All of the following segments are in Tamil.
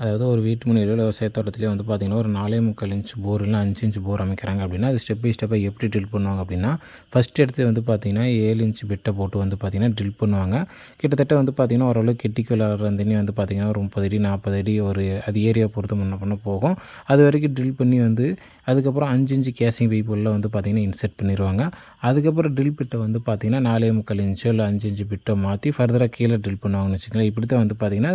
அதாவது ஒரு வீட்டு முன்னாடி விவசாய தோட்டத்திலே வந்து பார்த்திங்கன்னா ஒரு நாலே முக்கால் இன்ச் போர் இல்லை அஞ்சு இன்ச் போர் அமைக்கிறாங்க அப்படின்னா அது ஸ்டெப் பை ஸ்டெப்பாக எப்படி ட்ரில் பண்ணுவாங்க அப்படின்னா ஃபஸ்ட் எடுத்து வந்து பார்த்திங்கன்னா ஏழு இன்ச் பெட்டை போட்டு வந்து பார்த்திங்கன்னா ட்ரில் பண்ணுவாங்க. கிட்டத்தட்ட வந்து பார்த்திங்கன்னா ஓரளவு கெட்டிக்குள்ள தண்ணி வந்து பார்த்திங்கன்னா ஒரு முப்பது அடி நாற்பது அடி ஒரு அது ஏரியா பொறுத்து முன்ன பண்ண போகும். அது வரைக்கும் ட்ரில் பண்ணி வந்து அதுக்கப்புறம் அஞ்சு இன்ச்சு கேசிங் பைப் வந்து பார்த்திங்கன்னா இன்செர்ட் பண்ணிடுவாங்க அதுக்கப்புறம் ட்ரில் பிட்டை வந்து பார்த்திங்கன்னா நாலே முக்கால் இன்ச்சோ இல்லை அஞ்சு இன்ச்சு பிட்டை மாற்றி ஃபர்தராக கீழே ட்ரில் பண்ணுவாங்கன்னு வச்சுக்கோங்களேன். இப்படி தான் வந்து பார்த்திங்கன்னா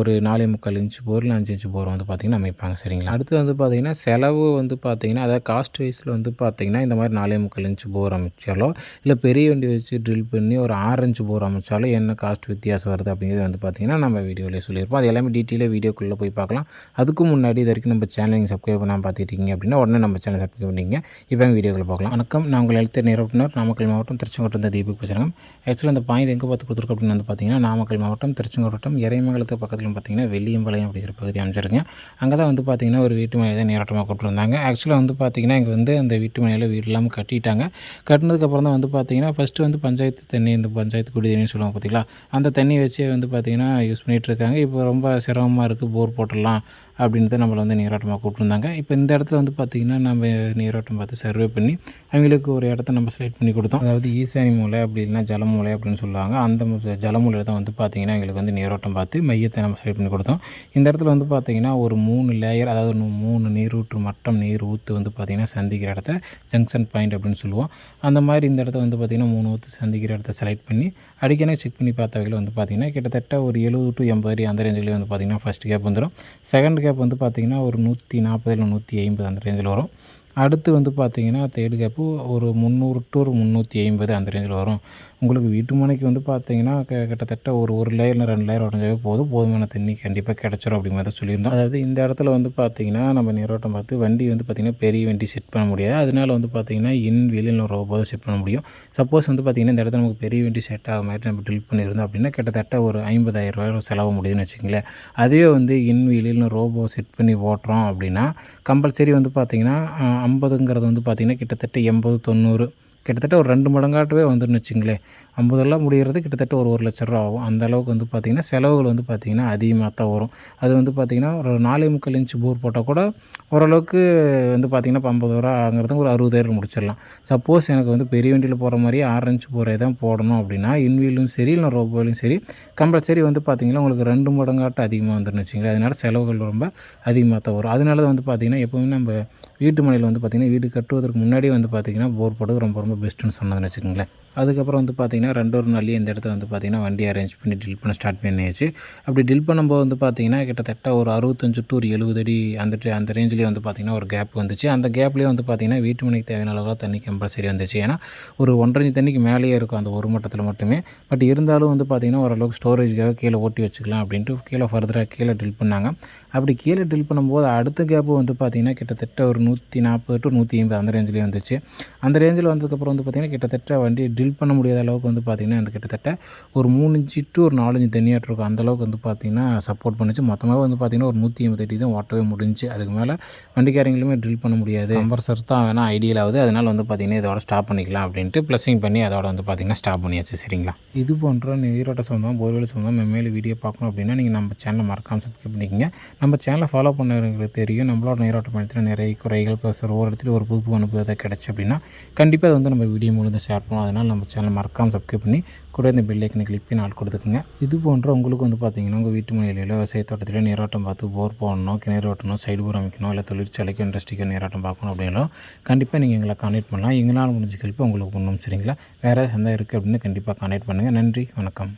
ஒரு நாலே முக்கால் இன்ச்சு போரில் அஞ்சு அஞ்சு பொருள் வந்து பார்த்திங்கன்னா அமைப்பாங்க சரிங்களா? அடுத்து வந்து பார்த்திங்கன்னா செலவு வந்து பார்த்திங்கன்னா அதாவது காஸ்ட் வைஸில் வந்து பார்த்திங்கன்னா இந்த மாதிரி நாலே முக்கால் இன்ச்சு போர் அமைச்சாலோ இல்லை பெரிய வண்டி வச்சு ட்ரில் பண்ணி ஒரு ஆரஞ்சு போர் அமைச்சாலோ என்ன காஸ்ட் வித்தியாசம் வருது அப்படிங்கிறது வந்து பார்த்திங்கன்னா நம்ம வீடியோவில் சொல்லியிருப்போம். அது எல்லாமே டீட்டெயிலாக வீடியோக்குள்ளே போய் பார்க்கலாம். அதுக்கு முன்னாடி இது வரைக்கும் நம்ம சேனல் நீங்கள் சப்ஸ்கிரைப் பண்ணாமல் பார்த்துட்டீங்க அப்படின்னா உடனே நம்ம சேனல் சப்ஸ்கிரைப் பண்ணிங்க இப்போ வீடியோக்குள்ள பார்க்கலாம் வணக்கம். நான் உங்கள் எழுத்து நிறுவனர் நாமக்கல் மாவட்டம் திருச்செங்கோட்டம் தீபக் பேசுகிறேன் ஆக்சுவலாக அந்த பாயிண்ட் எங்கே பார்த்து கொடுத்துருக்கோம் அப்படின்னு வந்து பார்த்திங்கன்னா நாமக்கல் மாவட்டம் திருச்செங்கோட்டம் இறைமங்கலத்து பக்கத்தில் பார்த்திங்கன்னா வெள்ளியம்பாளையம் அப்படிங்கிற பகுதி அமைச்சிருக்கேன் அங்கே தான் வந்து பார்த்திங்கன்னா ஒரு வீட்டு மனையை தான் நீராட்டமாக கூப்பிட்டுருந்தாங்க ஆக்சுவலாக வந்து பார்த்திங்கன்னா இங்கே வந்து அந்த வீட்டு மனையில் வீடு இல்லாமல் கட்டிட்டாங்க. கட்டினதுக்கப்புறம் தான் வந்து பார்த்திங்கன்னா ஃபஸ்ட்டு வந்து பஞ்சாயத்து தண்ணி இந்த பஞ்சாயத்து குடி தண்ணின்னு சொல்லுவாங்க பார்த்திங்களா அந்த தண்ணி வச்சு வந்து பார்த்திங்கன்னா யூஸ் பண்ணிகிட்டு இருக்காங்க. இப்போ ரொம்ப சிரமமாக இருக்குது போர் போட்டுடலாம் அப்படின்ட்டு நம்மளை வந்து நீராட்டமாக கூப்பிட்டுருந்தாங்க இப்போ இந்த இடத்துல வந்து பார்த்திங்கன்னா நம்ம நீராட்டம் பார்த்து சர்வே பண்ணி அவங்களுக்கு ஒரு இடத்த நம்ம செலக்ட் பண்ணி கொடுத்தோம். அதாவது ஈசானி மூலை அப்படி இல்லைனா ஜலமூலை அப்படின்னு சொல்லுவாங்க. அந்த ஜலமூலையில் தான் வந்து பார்த்திங்கன்னா எங்களுக்கு வந்து நீரோட்டம் பார்த்து மையத்தை நம்ம செலக்ட் பண்ணி கொடுத்தோம். இந்த இடத்துல வந்து பார்த்திங்கன்னா ஒரு மூணு லேயர் அதாவது மூணு நீரூற்று மட்டம் நீர் ஊற்று வந்து பார்த்திங்கன்னா சந்திக்கிற இடத்த ஜங்ஷன் பாயிண்ட் அப்படின்னு சொல்லுவோம். அந்த மாதிரி இந்த இடத்த வந்து பார்த்திங்கன்னா மூணு ஊற்று சந்திக்கிற இடத்த செலக்ட் பண்ணி அடிக்கடி செக் பண்ணி பார்த்த வகையில் வந்து பார்த்திங்கன்னா கிட்டத்தட்ட ஒரு எழுபது டு எண்பது அடி அந்த ரேஞ்சில் வந்து பார்த்திங்கன்னா ஃபஸ்ட் கேப் வந்துடும் செகண்ட் கேப் வந்து பார்த்திங்கன்னா ஒரு நூற்றி நாற்பது இல்லை நூற்றி ஐம்பது அந்த ரேஞ்சில் வரும். அடுத்து வந்து பார்த்திங்கன்னா தேர்டு கேப்பு ஒரு முந்நூறு டு ஒரு முந்நூற்றி ஐம்பது அந்த ரேஞ்சில் வரும். உங்களுக்கு வீட்டு மனைக்கு வந்து பார்த்தீங்கன்னா கிட்டத்தட்ட ஒரு ஒரு லேயர் ரெண்டு லேயர் உடஞ்சாவே போதும். போதுமான தண்ணி கண்டிப்பாக கிடச்சிரும் அப்படிங்கிறத சொல்லியிருந்தோம். அதாவது இந்த இடத்துல வந்து பார்த்திங்கன்னா நம்ம நீரோட்டம் பார்த்து வண்டி வந்து பார்த்திங்கன்னா பெரிய வண்டி செட் பண்ண முடியாது. அதனால வந்து பார்த்திங்கன்னா இன் வெளியில் ரோபோ செட் பண்ண முடியும். சப்போஸ் வந்து பார்த்திங்கன்னா இந்த இடத்துல நமக்கு பெரிய வண்டி செட் ஆக மாதிரி நம்ம ட்ரில் பண்ணியிருந்தோம் அப்படின்னா கிட்டத்தட்ட ஒரு ஐம்பதாயிரம் ரூபாய் செலவு முடியுதுன்னு வச்சுங்களேன் அதுவே வந்து இன் வெளியில் ரோபோ செட் பண்ணி ஓட்டுறோம் அப்படின்னா கம்பல்சரி வந்து பார்த்திங்கன்னா ஐம்பதுங்கிறது வந்து பார்த்திங்கன்னா கிட்டத்தட்ட எண்பது தொண்ணூறு. கிட்டத்தட்ட ஒரு ரெண்டு மடங்காட்டவே வந்துருன்னு வச்சுங்களேன். ஐம்பதெல்லாம் முடிகிறது கிட்டத்தட்ட ஒரு ஒரு லட்ச ரூபா ஆகும். அந்த அளவுக்கு வந்து பார்த்திங்கன்னா செலவுகள் வந்து பார்த்திங்கன்னா அதிகமாக தான் வரும். அது வந்து பார்த்திங்கன்னா ஒரு நாலே முக்கால் இன்ச்சு போர் போட்டால் கூட ஓரளவுக்கு வந்து பார்த்திங்கன்னா இப்போ ஐம்பது ரூபா ஒரு அறுபதாயிரம் முடிச்சிடலாம். சப்போஸ் எனக்கு வந்து பெரிய வண்டியில் போகிற மாதிரி ஆறு இன்ச்சு போகிறே தான் போடணும் அப்படின்னா இன்வீலும் சரி இல்லை ரோபோலையும் சரி கம்பல்சரி வந்து பார்த்திங்கன்னா உங்களுக்கு ரெண்டு மடங்காட்டம் அதிகமாக வந்துருன்னு வச்சுங்களேன். அதனால் செலவுகள் ரொம்ப அதிகமாக தான் வரும். அதனால வந்து பார்த்திங்கன்னா எப்போவுமே நம்ம வீட்டு மனையில் வந்து பார்த்திங்கன்னா வீடு கட்டுவதற்கு முன்னாடியே வந்து பார்த்திங்கன்னா போர் போடுறது ரொம்ப ரொம்ப பெஸ்ட்டுன்னு சொன்னதுன்னு வச்சுக்கோங்களேன். அதுக்கப்புறம் வந்து பார்த்திங்கன்னா ரெண்டு ஒரு நாள்லேயே இந்த இடத்த வந்து பார்த்திங்கன்னா வண்டி அரேஞ்ச் பண்ணி டில் பண்ண ஸ்டார்ட் பண்ணியாச்சு. அப்படி டில் பண்ணும்போது வந்து பார்த்திங்கன்னா கிட்டத்தட்ட ஒரு அறுபத்தஞ்சு டு ஒரு எழுபது அடி அந்த அந்த ரேஞ்சிலே வந்து பார்த்திங்கன்னா ஒரு கேப் வந்துச்சு. அந்த கேப்லேயே வந்து பார்த்திங்கன்னா வீட்டு மணிக்கு தேவையான அளவில் தண்ணி கம்பல்சரி வந்துச்சு. ஏன்னா ஒரு ஒன்றரை தண்ணிக்கு மேலேயே இருக்கும் அந்த ஒரு மட்டத்தில் மட்டுமே. பட் இருந்தாலும் வந்து பார்த்திங்கன்னா ஓரளவுக்கு ஸ்டோரேஜ்க்காக கீழே ஓட்டி வச்சுக்கலாம் அப்படின்ட்டு கீழே ஃபர்தராக கீழே டில் பண்ணாங்க. அப்படி கீழே டில் பண்ணும்போது அடுத்த கேப்பு வந்து பார்த்திங்கன்னா கிட்டத்தட்ட ஒரு நூற்றி நாற்பது டு நூற்றி ஐம்பது அந்த ரேஞ்சிலே வந்துச்சு. அந்த ரேஞ்சில் வந்ததுக்கப்புறம் வந்து பார்த்திங்கன்னா கிட்டத்தட்ட வண்டி ட்ரில் பண்ண முடியாத அளவுக்கு வந்து பார்த்திங்கன்னா அந்த கிட்டத்தட்ட ஒரு மூணு இன்ச்சு டு ஒரு நாலஞ்சு தண்ணியாட்டு இருக்கும். அந்தளவுக்கு வந்து பார்த்திங்கன்னா சப்போர்ட் பண்ணிச்சு. மொத்தமாக வந்து பார்த்திங்கன்னா ஒரு நூற்றி ஐம்பது அடி தான் ஓட்டவே முடிஞ்சு அதுக்கு மேலே வண்டிக்காரங்களுமே ட்ரில் பண்ண முடியாது. கம்பர்சர் தான் வேணால் ஐடியல் ஆகுது. அதனால் வந்து பார்த்திங்கன்னா இதோட ஸ்டாப் பண்ணிக்கலாம் அப்படின்ட்டு ப்ளஸிங் பண்ணி அதோட வந்து பார்த்திங்கன்னா ஸ்டாப் பண்ணியாச்சு. சரிங்களா? இது போன்ற நீரோட்ட சொந்தம் போர்வெல் சொந்தம் மேலே வீடியோ பார்க்கணும் அப்படின்னா நீங்கள் நம்ம சேனலை மறக்காமல் சப்ஸ்கிரைப் பண்ணிக்கோங்க. நம்ம சேனலை ஃபாலோ பண்ணுறவங்களுக்கு தெரியும். நம்மளோட நீரோட்ட பயணத்தில் நிறைய குறைகள் ப்ளஸ் ஒரு இடத்துல ஒரு புது அனுபவத்தை கிடச்சி அப்படின்னா கண்டிப்பாக அதை வந்து நம்ம வீடியோ மூலம் ஷேர் பண்ணுவோம். அதனால் நம்ம சேனல் மறக்காமல் சப்ஸ்கிரைப் பண்ணி கூட இந்த பில் கிளிக் பண்ணி ஆள் கொடுத்துக்குங்க. இது போன்ற உங்களுக்கு வந்து பார்த்திங்கன்னா உங்கள் வீட்டு மனையில் விவசாய தோட்டத்திலோ நீராட்டம் பார்த்து போர் போடணும் கிணறு ஓட்டணும் சைடு போர் அமைக்கணும் இல்லை தொழிற்சாலைக்கு இண்டஸ்ட்ரிக்கு நீராட்டம் பார்க்கணும் அப்படின்னாலும் கண்டிப்பாக நீங்கள் எங்களை கான்டெக்ட் பண்ணலாம். எங்களால் முடிஞ்ச கழிப்பு உங்களுக்கு பண்ணணும் சரிங்களா? வேறு சந்தா இருக்குது அப்படின்னு கண்டிப்பாக கான்டெக்ட் பண்ணுங்கள் நன்றி வணக்கம்.